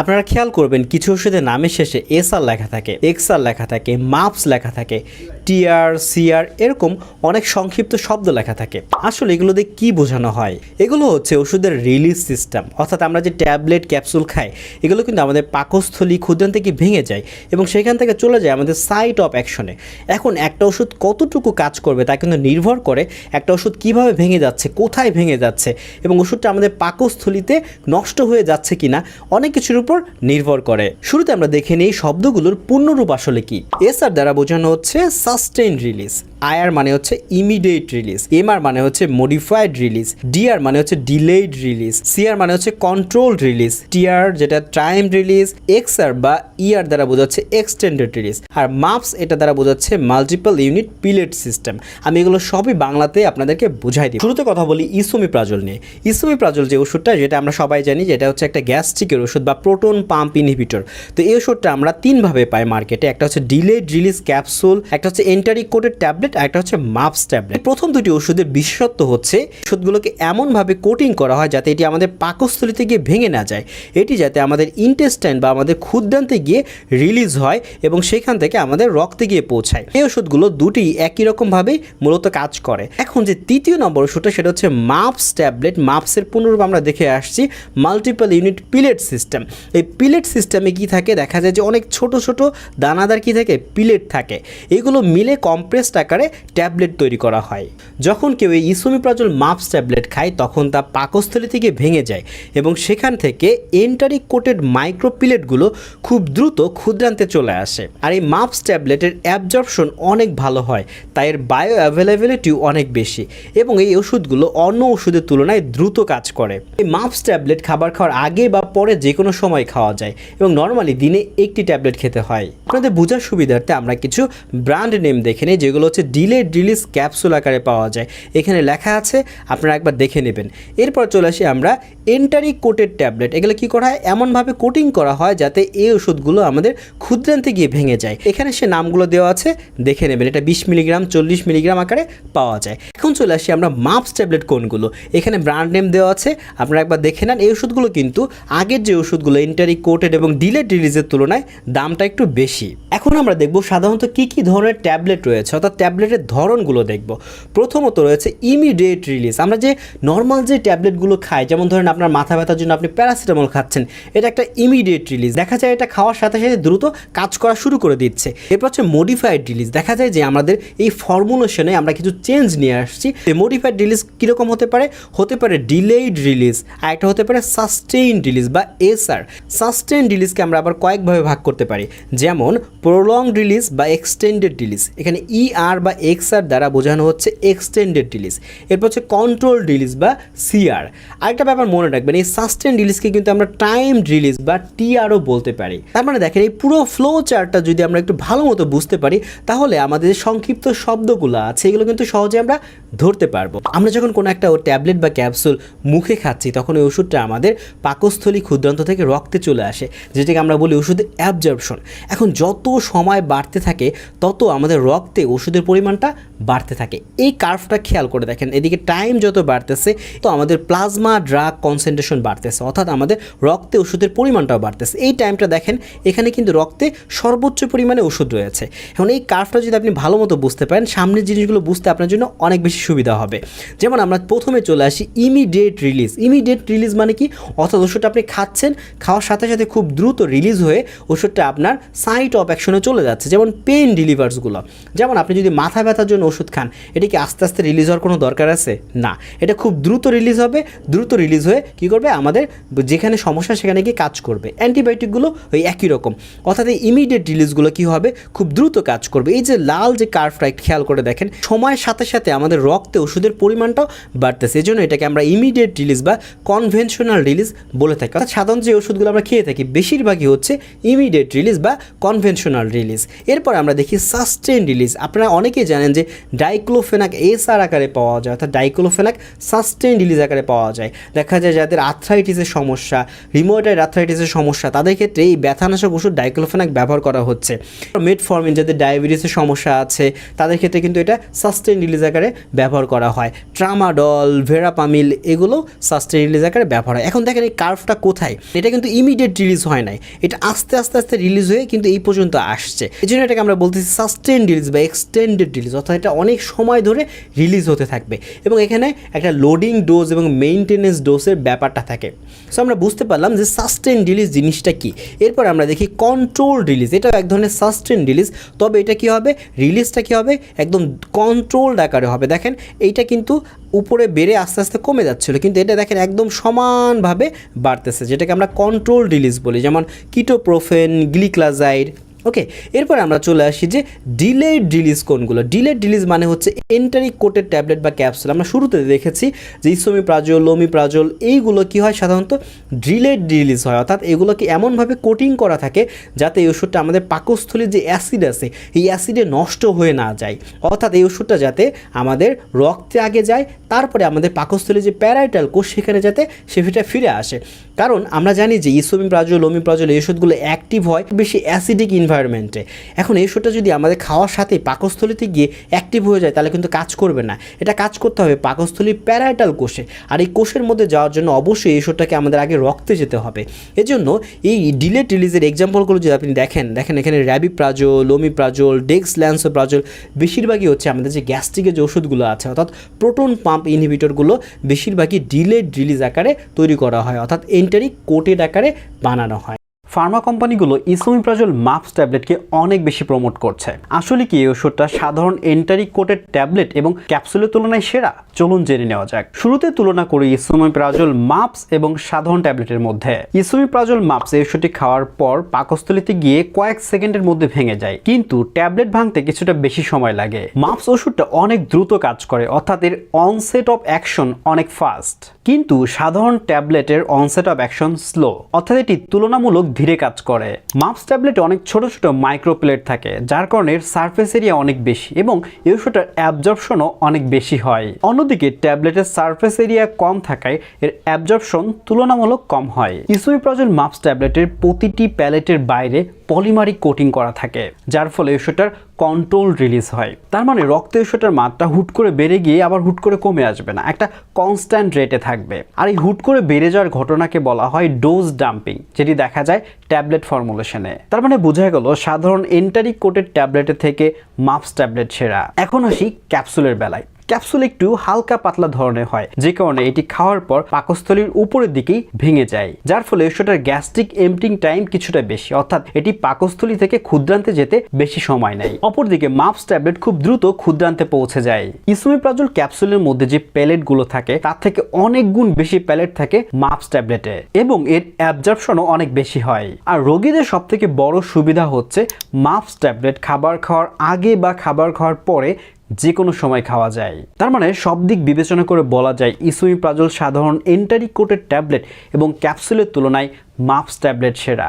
আপনারা খেয়াল করবেন, কিছু ওষুধের নামের শেষে এস আর লেখা থাকে এক্স আর লেখা থাকে মাপস লেখা থাকে টিআর সিআর এরকম অনেক সংক্ষিপ্ত শব্দ লেখা থাকে। আসলে এগুলো দিয়ে কী বোঝানো হয়? এগুলো হচ্ছে ওষুধের রিলিজ সিস্টেম অর্থাৎ আমরা যে ট্যাবলেট ক্যাপসুল খাই, এগুলো কিন্তু আমাদের পাকস্থলী ক্ষুদ্রান থেকে ভেঙে যায় এবং সেখান থেকে চলে যায় আমাদের সাইট অফ অ্যাকশনে এখন একটা ওষুধ কতটুকু কাজ করবে তা কিন্তু নির্ভর করে একটা ওষুধ কীভাবে ভেঙে যাচ্ছে, কোথায় ভেঙে যাচ্ছে এবং ওষুধটা আমাদের পাকস্থলীতে নষ্ট হয়ে যাচ্ছে কিনা। অনেক কিছুর উপর নির্ভর করে। শুরুতে আমরা দেখে নিই শব্দগুলোর পূর্ণরূপ আসলে কি। এস আর দ্বারা বোঝানো হচ্ছে সাস্টেইন রিলিজ আয়ার মানে হচ্ছে ইমিডিয়েট রিলিজ এম আর মানে হচ্ছে মডিফাইড রিলিজ ডিআর মানে হচ্ছে ডিলেইড রিলিজ সিআর মানে হচ্ছে কন্ট্রোল রিলিজ টিআর যেটা টাইম রিলিজ এক্স আর বা ইআর দ্বারা বোঝাচ্ছে এক্সটেন্ডেড রিলিজ আর মাপস এটা দ্বারা বোঝাচ্ছে মাল্টিপল ইউনিট পিলেট সিস্টেম আমি এগুলো সবই বাংলাতে আপনাদেরকে বুঝাই দিই শুরুতে কথা বলি ইসোমি প্রাজল নিয়ে। ইসোমি প্রাজল যে ওষুধটা, যেটা আমরা সবাই জানি, যেটা হচ্ছে একটা গ্যাস্ট্রিকের ওষুধ বা প্রোটন পাম্প ইনহিবিটর। তো এই ওষুধটা আমরা তিনভাবে পাই মার্কেটে। একটা হচ্ছে ডিলেড রিলিজ ক্যাপসুল, একটা হচ্ছে এন্টারিক কোটেড ট্যাবলেট, আর একটা হচ্ছে মাপস ট্যাবলেট। প্রথম দুটি ওষুধের বিশেষত্ব হচ্ছে, ওষুধগুলোকে এমনভাবে কোটিং করা হয় যাতে এটি আমাদের পাকস্থলিতে গিয়ে ভেঙে না যায়। এটি যাতে আমাদের ইন্টেস্টাইন বা আমাদের ক্ষুদ্রান্তে গিয়ে রিলিজ হয় এবং সেখান থেকে আমাদের রক্তে গিয়ে পৌঁছায়। এই ওষুধগুলো দুটি একই রকমভাবেই মূলত কাজ করে। এখন যে তৃতীয় নম্বর ওষুধটা, সেটা হচ্ছে মাপস ট্যাবলেট। মাপসের পুনরূপ আমরা দেখে আসছি মাল্টিপল ইউনিট পিলেট সিস্টেম এই পিলেট সিস্টেমে কি থাকে? দেখা যায় যে অনেক ছোট ছোট দানাদার কি থাকে? পিলেট থাকে। এগুলো মিলে কম্প্রেসড আকারে ট্যাবলেট তৈরি করা হয়। যখন কেউ এই ইসোমিপ্রাজল মাপস ট্যাবলেট খায়, তখন তা পাকস্থলী থেকে ভেঙে যায় এবং সেখান থেকে এন্টারিক কোটেড মাইক্রো পিলেটগুলো খুব দ্রুত ক্ষুদ্রান্তে চলে আসে। আর এই মাপস ট্যাবলেটের অ্যাবজর্পশন অনেক ভালো হয়, তাই এর বায়ো অ্যাভেলেবিলিটিও অনেক বেশি এবং এই ওষুধগুলো অন্য ওষুধের তুলনায় দ্রুত কাজ করে। এই মাপস ট্যাবলেট খাবার খাওয়ার আগে বা পরে যে কোনো সময় খাওয়া যায় এবং নর্মালি দিনে একটি ট্যাবলেট খেতে হয়। আপনাদের বোঝার সুবিধার্থে আমরা কিছু ব্র্যান্ড নেম দেখে নিই, যেগুলো হচ্ছে ডিলে রিলিজ ক্যাপসুল আকারে পাওয়া যায়। এখানে লেখা আছে, আপনারা একবার দেখে নেবেন। এরপর চলে আসি আমরা এন্টারি কোটেড ট্যাবলেট এগুলো কি করা হয়? এমনভাবে কোটিং করা হয় যাতে এই ওষুধগুলো আমাদের ক্ষুদ্রান্তে গিয়ে ভেঙে যায়। এখানে সে নামগুলো দেওয়া আছে, দেখে নেবেন। এটা বিশ মিলিগ্রাম চল্লিশ মিলিগ্রাম আকারে পাওয়া যায়। এখন চলে আসি আমরা মাপস ট্যাবলেট কোনগুলো? এখানে ব্র্যান্ড নেম দেওয়া আছে, আপনারা একবার দেখে নেন। এই ওষুধগুলো কিন্তু আগের যে ওষুধগুলো এন্টারি কোটেড এবং ডিলেড রিলিজের তুলনায় দামটা একটু বেশি। এখন আমরা দেখব সাধারণত কী কী ধরনের ট্যাবলেট রয়েছে, অর্থাৎ ট্যাবলেটের ধরনগুলো দেখব। প্রথমত রয়েছে ইমিডিয়েট রিলিজ আমরা যে নর্মাল যে ট্যাবলেটগুলো খাই, যেমন ধরেন আপনার মাথা ব্যথার জন্য আপনি প্যারাসিটামল খাচ্ছেন, এটা একটা ইমিডিয়েট রিলিজ দেখা যায় এটা খাওয়ার সাথে সাথে দ্রুত কাজ করা শুরু করে দিচ্ছে। এরপর হচ্ছে মডিফাইড রিলিজ দেখা যায় যে আমাদের এই ফর্মুলেশনে আমরা কিছু চেঞ্জ নিয়ে আসছি। মডিফাইড রিলিজ কীরকম হতে পারে? হতে পারে ডিলেইড রিলিজ আর একটা হতে পারে সাস্টেইন রিলিজ বা এসআর সাস্টেইন রিলিজকে আমরা আবার কয়েকভাবে ভাগ করতে পারি। যেমন প্রলং রিলিজ বা এক্সটেন্ডেড রিলিজ এখানে ইআর বা এক্সআর দ্বারা বোঝানো হচ্ছে এক্সটেন্ডেড রিলিজ এরপর হচ্ছে কন্ট্রোল রিলিজ বা সিআর আরেকটা ব্যাপার মনে রাখবেন, এই সাস্টেন রিলিজকে কিন্তু আমরা টাইম রিলিজ বা টিআরও বলতে পারি। তার মানে দেখেন, এই পুরো ফ্লো চার্টটা যদি আমরা একটু ভালো মতো বুঝতে পারি, তাহলে আমাদের সংক্ষিপ্ত শব্দগুলো আছে, এগুলো কিন্তু সহজে আমরা ধরতে পারব। আমরা যখন কোনো একটা ট্যাবলেট বা ক্যাপসুল মুখে খাচ্ছি, তখন ওই ওষুধটা আমাদের পাকস্থলী ক্ষুদ্রান্ত থেকে রক্তে চলে আসে, যেটাকে আমরা বলি ওষুধের অ্যাবজর্পশন। এখন যত সময় বাড়তে থাকে, তত আমাদের রক্তে ওষুধের পরিমাণটা বাড়তে থাকে। এই কার্ভটা খেয়াল করে দেখেন, এদিকে টাইম যত বাড়তেছে, তো আমাদের প্লাজমা ড্রাগ কনসেন্ট্রেশন বাড়তেছে, অর্থাৎ আমাদের রক্তে ওষুধের পরিমাণটাও বাড়তেছে। এই টাইমটা দেখেন, এখানে কিন্তু রক্তে সর্বোচ্চ পরিমাণে ওষুধ রয়েছে। এখন এই কার্ভটা যদি আপনি ভালো মতো বুঝতে পারেন, সামনের জিনিসগুলো বুঝতে আপনার জন্য অনেক বেশি সুবিধা হবে। যেমন আমরা প্রথমে চলে আসি ইমিডিয়েট রিলিজ ইমিডিয়েট রিলিজ মানে কি? অর্থাৎ ওষুধটা আপনি খাচ্ছেন, খাওয়ার সাথে সাথে খুব দ্রুত রিলিজ হয়ে ওষুধটা আপনার সাইট অফ অ্যাকশনে চলে যাচ্ছে, যেমন পেন রিলিভার্সগুলো যেমন আপনি যদি মাথা ব্যথার জন্য ওষুধ খান, এটা কি আস্তে আস্তে রিলিজ হওয়ার কোনো দরকার আছে? না। এটা খুব দ্রুত রিলিজ হবে, দ্রুত রিলিজ হয়ে কী করবে? আমাদের যেখানে সমস্যা সেখানে গিয়ে কাজ করবে। অ্যান্টিবায়োটিকগুলো ওই একই রকম। অর্থাৎ এই ইমিডিয়েট রিলিজগুলো কী হবে? খুব দ্রুত কাজ করবে। এই যে লাল যে কার্ভটা খেয়াল করে দেখেন, সময়ের সাথে সাথে আমাদের রক্তে ওষুধের পরিমাণটাও বাড়তেছে। জন্য এটাকে আমরা ইমিডিয়েট রিলিজ বা কনভেনশনাল রিলিজ বলে থাকি। অর্থাৎ সাধারণ যে ওষুধগুলো আমরা খেয়ে থাকি, বেশিরভাগই হচ্ছে ইমিডিয়েট রিলিজ বা কনভেনশনাল রিলিজ এরপর আমরা দেখি সাস্টেন রিলিজ আপনারা অনেকেই জানেন যে ডাইক্লোফেনাক এসআর আকারে পাওয়া যায়, অর্থাৎ ডাইক্লোফেনাক সাস্টেন রিলিজ আকারে পাওয়া যায়। দেখা যায় যাদের আর্থ্রাইটিসের সমস্যা রিমোটাইড আর্থ্রাইটিসের সমস্যা, তাদের ক্ষেত্রে এই ব্যথানাশক ওষুধ ডাইক্লোফেনাক ব্যবহার করা হচ্ছে। মেটফর্মিন যাদের ডায়াবেটিসের সমস্যা আছে, তাদের ক্ষেত্রে কিন্তু এটা সাস্টেন রিলিজ আকারে ব্যবহার করা হয়। ট্রামাডল ভেরাপামিল এগুলো সাস্টেন রিলিজ আকারে ব্যবহার হয়। এখন দেখেন এই কার্ভটা কোথায়? এটা কিন্তু ইমিডিয়েট রিলিজ হয় নাই। এটা আস্তে আস্তে আস্তে রিলিজ হয়ে কিন্তু এই পর্যন্ত আসছে। এই জন্য এটাকে আমরা বলতেছি সাস্টেন রিলিজ বা এক্সটেন্ডেড রিলিজ অর্থাৎ এটা অনেক সময় ধরে রিলিজ হতে থাকবে। এবং এখানে একটা লোডিং ডোজ এবং মেইনটেনেন্স ডোজের ব্যাপারটা থাকে। সো আমরা বুঝতে পারলাম যে সাস্টেন রিলিজ জিনিসটা কি। এরপর আমরা দেখি কন্ট্রোল রিলিজ এটাও এক ধরনের সাস্টেন রিলিজ তবে এটা কি হবে? রিলিজটা কি হবে? একদম কন্ট্রোলড আকারে হবে। দেখেন এইটা কিন্তু উপরে বেড়ে আস্তে আস্তে কমে যাচ্ছিল, কিন্তু এটা দেখেন একদম সমানভাবে বাড়তেছে, যেটাকে আমরা কন্ট্রোল রিলিজ বলি। যেমন কিটোপ্রোফেন, গ্লিক্লাজাইড ওকে এরপর আমরা চলে আসি যে ডিলেড রিলিজ কোনগুলো? ডিলেড রিলিজ মানে হচ্ছে এন্টারি কোটেড ট্যাবলেট বা ক্যাপসুল আমরা শুরুতে দেখেছি যে ইসোমিপ্রাজল লোমিপ্রাজল এইগুলো কি হয়? সাধারণত ডিলেড রিলিজ হয়। অর্থাৎ এগুলোকে এমনভাবে কোটিং করা থাকে যাতে এই ওষুধটা আমাদের পাকস্থলীর যে অ্যাসিড আছে, এই অ্যাসিডে নষ্ট হয়ে না যায়। অর্থাৎ এই ওষুধটা যাতে আমাদের রক্তে আগে যায়, তারপরে আমাদের পাকস্থলীর যে প্যারাইটাল কোষ সেখানে যাতে সেটা ফিরে আসে। কারণ আমরা জানি যে ইসোমিপ্রাজল লোমিপ্রাজল এই ওষুধগুলো অ্যাক্টিভ হয় বেশি অ্যাসিডিক ইনভায়রনমেন্টে এখন এই ওষুধটা যদি আমাদের খাওয়ার সাথে পাকস্থলীতে গিয়ে অ্যাক্টিভ হয়ে যায়, তাহলে কিন্তু কাজ করবে না। এটা কাজ করতে হবে পাকস্থলীর প্যারাইটাল কোষে। আর এই কোষের মধ্যে যাওয়ার জন্য অবশ্যই এই ওষুধটাকে আমাদের আগে রক্তে যেতে হবে। এজন্য এই ডিলেট রিলিজের এক্সাম্পলগুলো যদি আপনি দেখেন দেখেন এখানে র্যাবিপ্রাজল লোমিপ্রাজল ডেক্স ল্যান্সোপ্রাজল বেশিরভাগই হচ্ছে আমাদের যে গ্যাস্ট্রিকের যে ওষুধগুলো আছে, অর্থাৎ প্রোটন পাম্প ইনহিবিটরগুলো বেশিরভাগই ডিলেট রিলিজ আকারে তৈরি করা হয়। অর্থাৎ এন্টারি কোটেড আকারে বানানো হয়। ফার্মা কোম্পানিগুলো ইসোমিপ্রাজল মাপস ট্যাবলেটকে অনেক বেশি প্রমোট করছে। আসলে কি এই ওষুধটা সাধারণ এন্টারি কোটের ট্যাবলেট এবং ক্যাপসুলের তুলনায় সেরা? চলুন জেনে নেওয়া যাক। শুরুতে তুলনা করি ইসোমিপ্রাজল মাপস এবং সাধারণ ট্যাবলেটের মধ্যে। ইসোমিপ্রাজল মাপস এই ওষুধটি খাওয়ার পর পাকস্থলিতে গিয়ে কয়েক সেকেন্ডের মধ্যে ভেঙে যায়। কিন্তু ট্যাবলেট ভাঙতে কিছুটা বেশি সময় লাগে। মাপস ওষুধটা অনেক দ্রুত কাজ করে, অর্থাৎ এর অনসেট অফ অ্যাকশন অনেক ফাস্ট কিন্তু সাধারণ ট্যাবলেটের অনসেট অফ অ্যাকশন স্লো অর্থাৎ এটি তুলনামূলক ধীরে কাজ করে। মাপস ট্যাবলেটে অনেক ছোট ছোট মাইক্রো প্লেট থাকে, যার কারণে এর সারফেস এরিয়া অনেক বেশি এবং ইউসোটার অ্যাবজর্পশনও অনেক বেশি হয়। অন্যদিকে ট্যাবলেটের সারফেস এরিয়া কম থাকায় এর অ্যাবজর্পশন তুলনামূলক কম হয়। ইসুইপ্রাজল মাপস ট্যাবলেটের প্রতিটি প্যালেটের বাইরে পলিমারিক কোটিং করা থাকে, যার ফলে ওষুধটার কন্ট্রোল রিলিজ হয়। তার মানে রক্ত ওষুধটার মাত্রা হুট করে বেড়ে গিয়ে আবার হুট করে কমে আসবে না। একটা কনস্ট্যান্ট রেটে থাকবে। আর এই হুট করে বেড়ে যাওয়ার ঘটনাকে বলা হয় ডোজ ডাম্পিং যেটি দেখা যায় ট্যাবলেট ফর্মুলেশনে তার মানে বোঝা গেল সাধারণ এন্টারিক কোটের ট্যাবলেটের থেকে মাপস ট্যাবলেট সেরা। এখন আসি ক্যাপসুলের বেলায়। ক্যাপসুল একটু হালকা পাতলা ধরনের হয়, যে কারণে এটি খাওয়ার পর পাকস্থলীর উপরের দিকেই ভেঙে যায়, যার ফলে সেটার গ্যাস্ট্রিক এমটিং টাইম কিছুটা বেশি, অর্থাৎ এটি পাকস্থলী থেকে ক্ষুদ্রান্তে যেতে বেশি সময় নেয়। অপরদিকে মাপস ট্যাবলেট খুব দ্রুত ক্ষুদ্রান্তে পৌঁছে যায়। ইসুমিপ্রাজল ক্যাপসুলের মধ্যে যে প্যালেটগুলো থাকে, তার থেকে অনেক গুণ বেশি প্যালেট থাকে মাপস ট্যাবলেটে, এবং এর অ্যাবজর্পশনও অনেক বেশি হয়। আর রোগীদের সব থেকে বড় সুবিধা হচ্ছে মাপস ট্যাবলেট খাবার খাওয়ার আগে বা খাবার খাওয়ার পরে যে কোনো সময় খাওয়া যায়। তার মানে সব দিক বিবেচনা করে বলা যায়, ইসুমিপ্রাজল সাধারণ এন্টারিকোটের ট্যাবলেট এবং ক্যাপসুলের তুলনায় মাপস ট্যাবলেট সেরা।